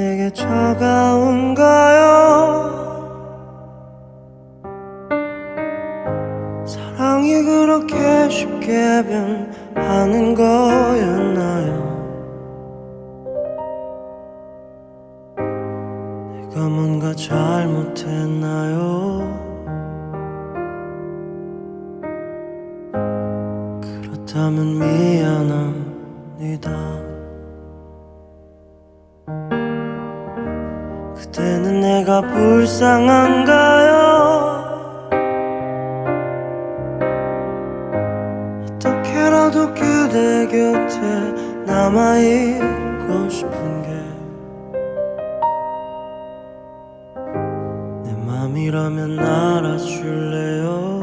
내게 차가운가요. 사랑이 그렇게 쉽게 변하는 거였나요? 내가 뭔가 잘못했나요? 그렇다면 미안합니다 그때는 내가 불쌍한가요? 어떻게라도 그대 곁에 남아있고 싶은 게 내 맘이라면 알아줄래요?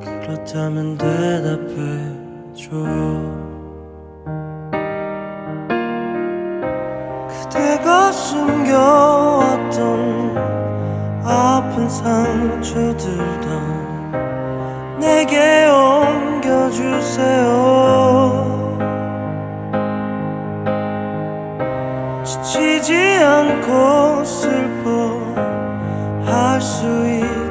그렇다면 대답해줘 요 그대가 숨겨왔던 아픈 상처들 다 내게 옮겨주세요. 지치지 않고 슬퍼할 수 있게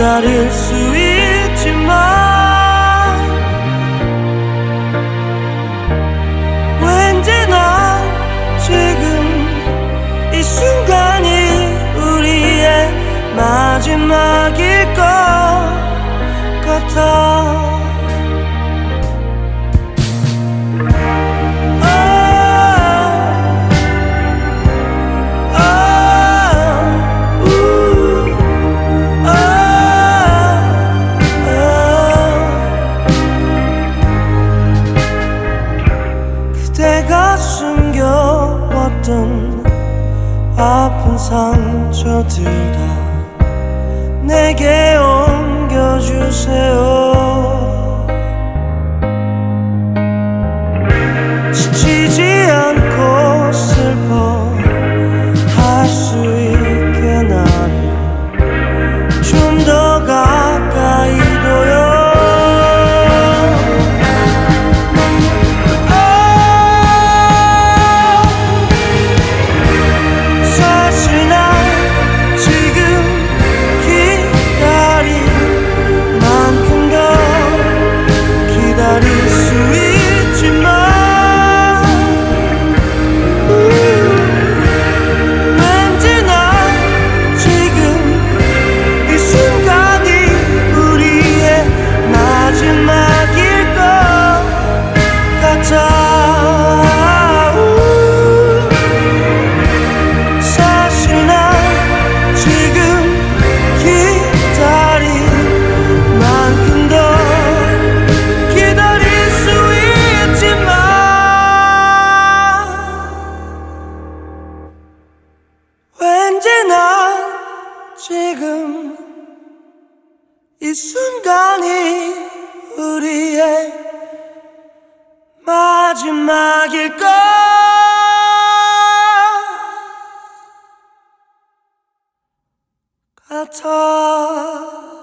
agradeço 아픈 상처들 다 내게 옮겨주세요 지금 이 순간이 우리의 마지막일 것 같아